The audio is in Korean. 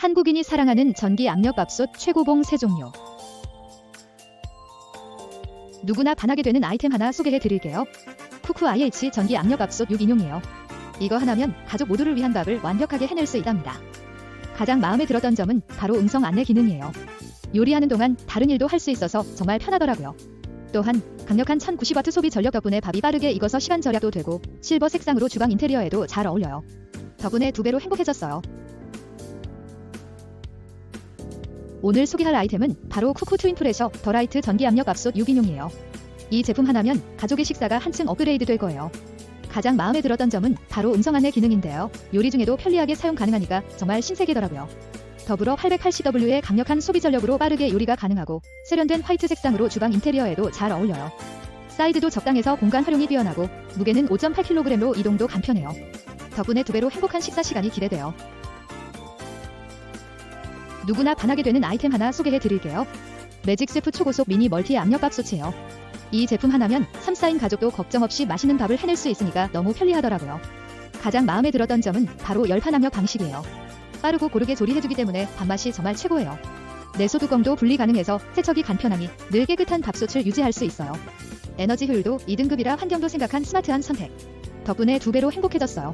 한국인이 사랑하는 전기 압력 밥솥 최고봉 세 종류. 누구나 반하게 되는 아이템 하나 소개해 드릴게요. 쿠쿠 IH 전기 압력 밥솥 6인용이에요. 이거 하나면 가족 모두를 위한 밥을 완벽하게 해낼 수 있답니다. 가장 마음에 들었던 점은 바로 음성 안내 기능이에요. 요리하는 동안 다른 일도 할 수 있어서 정말 편하더라고요. 또한 강력한 1090W 소비 전력 덕분에 밥이 빠르게 익어서 시간 절약도 되고 실버 색상으로 주방 인테리어에도 잘 어울려요. 덕분에 두 배로 행복해졌어요. 오늘 소개할 아이템은 바로 쿠쿠 트윈 프레셔 더라이트 전기 압력 압솥 6인용이에요. 이 제품 하나면 가족의 식사가 한층 업그레이드 될 거예요. 가장 마음에 들었던 점은 바로 음성 안내 기능인데요. 요리 중에도 편리하게 사용 가능하니까 정말 신세계더라고요. 더불어 880W의 강력한 소비 전력으로 빠르게 요리가 가능하고 세련된 화이트 색상으로 주방 인테리어에도 잘 어울려요. 사이즈도 적당해서 공간 활용이 뛰어나고 무게는 5.8kg로 이동도 간편해요. 덕분에 두 배로 행복한 식사 시간이 기대돼요. 누구나 반하게 되는 아이템 하나 소개해 드릴게요. 매직 셰프 초고속 미니 멀티 압력밥솥이에요. 이 제품 하나면 3, 4인 가족도 걱정 없이 맛있는 밥을 해낼 수 있으니까 너무 편리하더라고요. 가장 마음에 들었던 점은 바로 열판 압력 방식이에요. 빠르고 고르게 조리해주기 때문에 밥맛이 정말 최고예요. 내소 뚜껑도 분리 가능해서 세척이 간편하니 늘 깨끗한 밥솥을 유지할 수 있어요. 에너지 효율도 2등급이라 환경도 생각한 스마트한 선택. 덕분에 두 배로 행복해졌어요.